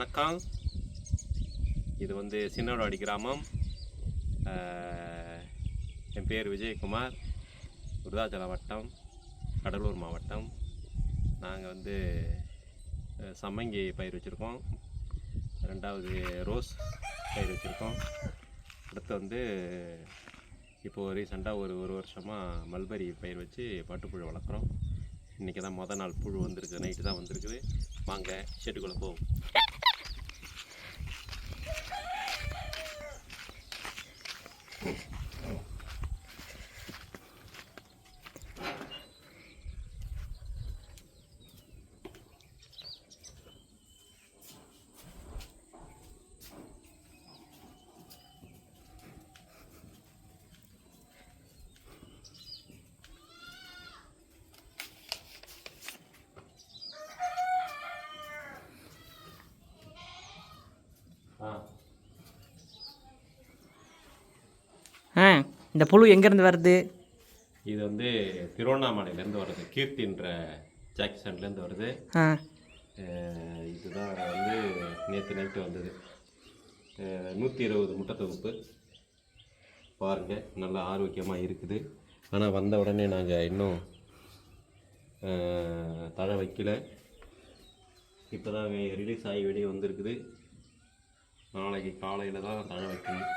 வணக்கம். இது வந்து சின்னோடாடி கிராமம். என் பேர் விஜயகுமார். விருதாச்சலம் வட்டம் கடலூர் மாவட்டம். நாங்கள் வந்து சம்மங்கி பயிர் வச்சுருக்கோம். ரெண்டாவது ரோஸ் பயிர் வச்சுருக்கோம். அடுத்து வந்து இப்போது ரீசெண்டாக ஒரு ஒரு வருஷமாக மல்பரி பயிர் வச்சு பட்டுப்புழு வளர்க்குறோம். இன்றைக்கி தான் மொதல் நாள் புழு வந்திருக்கு நைட்டு தான் வந்திருக்குது. வாங்க ஷெட்டுக்குள்ளே போவோம் ஆ ஆ இந்த புழு எங்கேருந்து வருது? இது வந்து திருவண்ணாமலையிலேருந்து வருது. கீர்த்தின்ற ஜாக்சன்லேருந்து வருது. இதுதான் வந்து நேற்று நைட்டு வந்தது. நூற்றி இருபது முட்டை தொகுப்பு. பாருங்கள் நல்லா ஆரோக்கியமாக இருக்குது. ஆனால் வந்த உடனே நாங்கள் இன்னும் தழை வைக்கல. இப்போ தான் ரிலீஸ் ஆகி வெளியே வந்திருக்குது. நாளைக்கு காலையில் தான் தழை வைக்கணும்.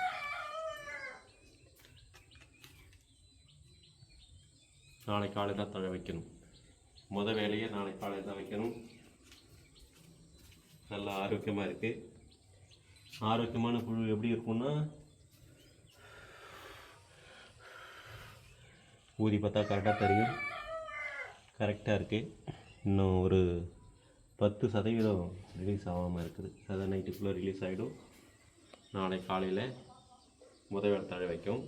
நாளை காலை தான் தழை வைக்கணும். முத வேலையை நாளை காலை தான் வைக்கணும். நல்லா ஆரோக்கியமாக இருக்குது ஆரோக்கியமான புழு எப்படி இருக்கும்னா ஊதி பார்த்தா கரெக்டாக தெரியும். கரெக்டாக இருக்குது இன்னும் ஒரு பத்து சதவீதம் ரிலீஸ் ஆகாமல் இருக்குது. அதை நைட்டுக்குள்ளே ரிலீஸ் ஆகிடும் நாளை காலையில் முதல் தழை வைக்கும்.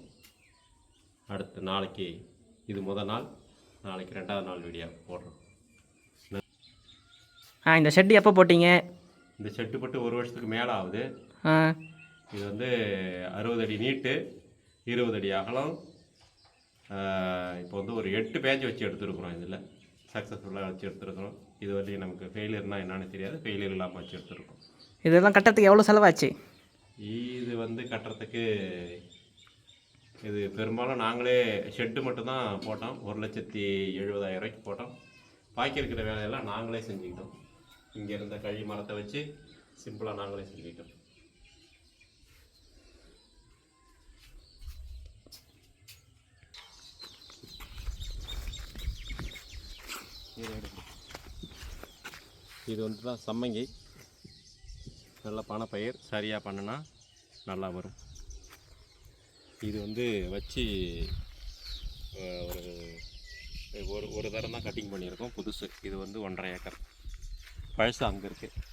அடுத்து நாளைக்கு இது முதல் நாள். நாளைக்கு ரெண்டாவது நாள் வீடியோ போடுறோம். ஆ இந்த ஷெட்டு எப்போ போட்டீங்க? இந்த செட்டு பட்டு ஒரு வருஷத்துக்கு மேலே ஆகுது. இது வந்து அறுபது அடி நீட்டு இருபது அடி அகலம். இப்போ வந்து ஒரு எட்டு பேஜ் வச்சு எடுத்துருக்குறோம் இதில். சக்ஸஸ்ஃபுல்லாக வச்சு எடுத்துருக்குறோம். இது வரையும் நமக்கு ஃபெயிலியர்னால் என்னன்னு தெரியாது. ஃபெயிலியர் இல்லாமல் வச்சு எடுத்துருக்கோம். இதெல்லாம் கட்டத்துக்கு எவ்வளோ செலவாச்சு? இது வந்து கட்டுறதுக்கு இது பெரும்பாலும் நாங்களே ஷெட்டு மட்டும்தான் போட்டோம். ஒரு லட்சத்தி எழுபதாயிரம் ரூபாய்க்கு போட்டோம். பாக்கி இருக்கிற வேலையெல்லாம் நாங்களே செஞ்சுக்கிட்டோம். இங்கே இருந்த கழி மரத்தை வச்சு சிம்பிளாக நாங்களே செஞ்சுக்கிட்டோம். இது வந்து தான் சம்மங்கி. நல்ல பணப்பயிர் சரியாக பண்ணுனா நல்லா வரும். இது வந்து வச்சு ஒரு ஒரு ஒரு தரம் தான் கட்டிங் பண்ணியிருக்கோம். புதுசு. இது வந்து ஒன்றரை ஏக்கர். பழசு அங்கே இருக்குது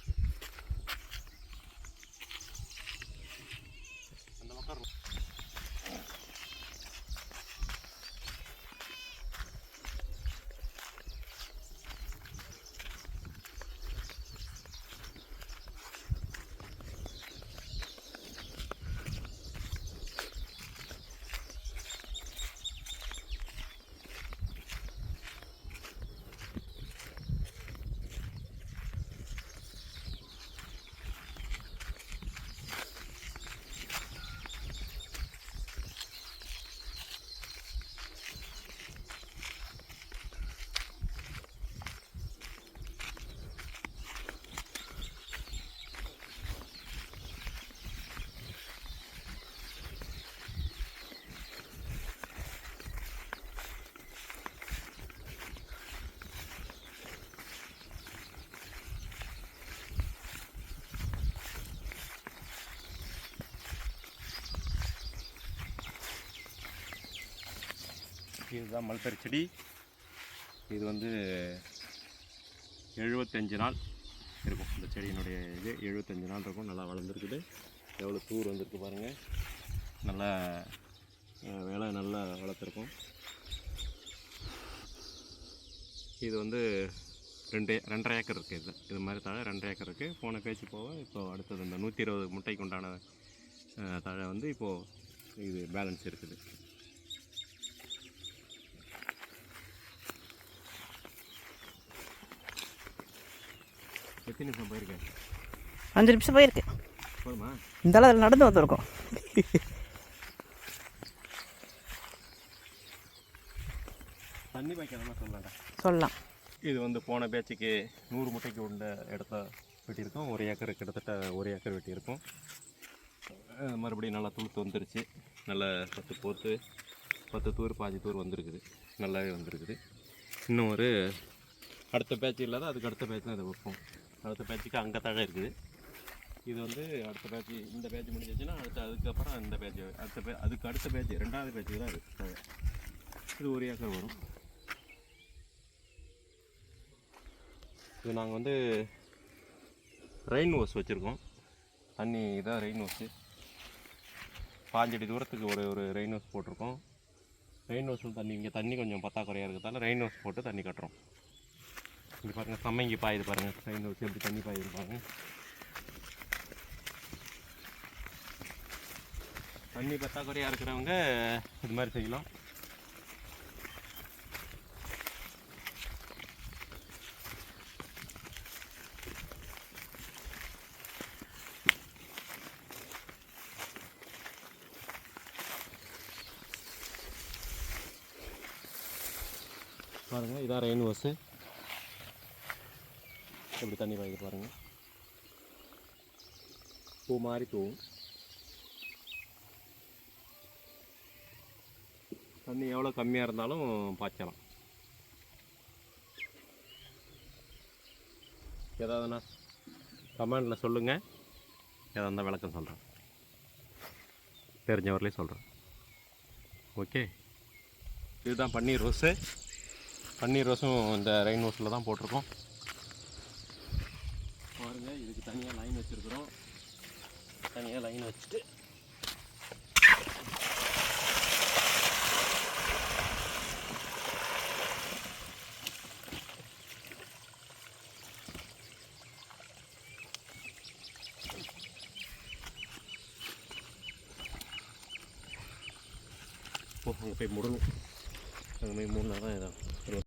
இதுதான் மல்பெரி செடி. இது வந்து எழுபத்தஞ்சு நாள் இருக்கும். இந்த செடியினுடைய இது எழுபத்தஞ்சு நாள் இருக்கும். நல்லா வளர்ந்துருக்குது. எவ்வளோ தூர் வந்திருக்கு பாருங்கள் நல்லா வேலை நல்லா வளர்த்துருக்கும். இது வந்து ரெண்டு ரெண்டரை ஏக்கர் இருக்குது இது. இது மாதிரி தழை ரெண்டரை ஏக்கர் இருக்குது போன பேச்சு போக இப்போது அடுத்தது இந்த நூற்றி இருபது முட்டைக்கு உண்டான தழை வந்து இப்போது இது பேலன்ஸ் இருக்குது. எத்தனை நிமிஷம் போயிருக்கேன்? அஞ்சு நிமிஷம் போயிருக்கு. போதுமா? இந்த அளவு நடந்து வந்திருக்கோம். தண்ணி பாய்க்கிறதா சொல்லலாம்டா. சொல்லலாம். இது வந்து போன பேட்சுக்கு நூறு முட்டைக்கு உள்ள இடத்த வெட்டியிருக்கோம். ஒரு ஏக்கர் கிட்டத்தட்ட ஒரு ஏக்கர் வெட்டியிருக்கோம். மறுபடியும் நல்லா துளுத்து வந்துருச்சு. நல்ல பத்து போத்து பத்து தூர் பாதி தூர் வந்திருக்குது. நல்லாவே வந்திருக்குது. இன்னும் ஒரு அடுத்த பேட்ச் இல்லாத அதுக்கு அடுத்த பேட்ச் தான் இதை வைப்போம். அடுத்த பேச்சுக்கு அங்கே தழை இருக்குது. இது வந்து அடுத்த பேச்சு இந்த பேச்சு முடிஞ்சிச்சுன்னா அடுத்த அதுக்கப்புறம் இந்த பேட்ச் அடுத்த பே அதுக்கு அடுத்த பேச்சு ரெண்டாவது பேச்சுக்கு தான் இது தழை. இது ஒரு ஏக்கர் வரும். இது நாங்கள் வந்து ரெயின் ஹோஸ் வச்சுருக்கோம். தண்ணி இதான் ரெயின் ஓஸு பாஞ்சடி தூரத்துக்கு ஒரு ஒரு ரெயின் ஹவுஸ் போட்டிருக்கோம். ரெயின் ஹவுஸில் தண்ணி இங்கே தண்ணி கொஞ்சம் பத்தாக்குறையாக இருக்கிறதால ரெயின் ஹவுஸ் போட்டு தண்ணி கட்டுறோம். இங்கே பாருங்கள் சம்மங்கி பாயுது பாருங்கள் ரெயின் வச்சு எப்படி தண்ணி பாயுது பாருங்க. தண்ணி பத்தாக்குறையாக இருக்கிறவங்க இது மாதிரி செய்யலாம். பாருங்கள் இதான் ரெயின் வாஷு எப்படி தண்ணி பாயுது பாருங்கள் பூ மாதிரி தூவும் தண்ணி எவ்வளோ கம்மியாக இருந்தாலும் பாய்ச்சலாம். ஏதாவதுண்ணா கமெண்டில் சொல்லுங்கள் ஏதா இருந்தால் விளக்கம் சொல்கிறேன் தெரிஞ்சவர்களையும் சொல்கிறேன் ஓகே? இதுதான் பன்னீர் ரோஸு. பன்னீர் ரோஸும் இந்த ரெயின் ரோஸில் தான் போட்டிருக்கோம். பாருங்கள் இதுக்கு தனியாக லைன் வச்சுருக்குறோம். தனியாக லைன் வச்சுட்டு. அங்கே போய் முடணும். அங்கே போய் மூணு தான் இதான்